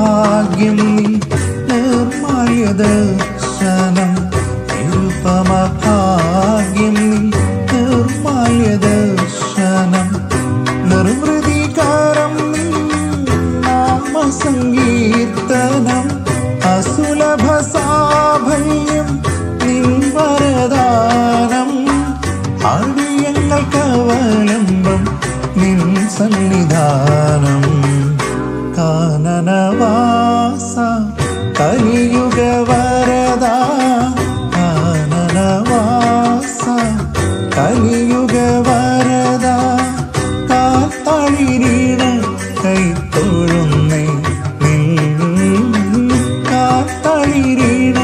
ഭാഗ്യം നീ നിർമാല്യ ദർശനം നിരുപമ ഭാഗ്യം നീ നിർമാല്യ ദർശനം നിർവൃതികാരം നാമസങ്കീർത്തനം. അസുലഭ സാഫല്യം നിൻ വരദാനം കാത്തളിരീണ കൈ തൊഴുന്നേ നിൻ കാത്തളിരീണ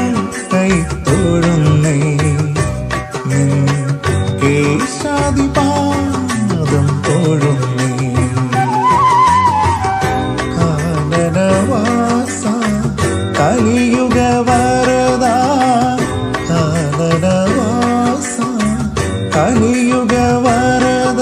കൈ തൊഴുന്നേ നിൻ കേശാദിപാദം തൊഴുന്നേ കാനനവാസ കലിയുഗ വരദ. കലിയുഗ വരദ.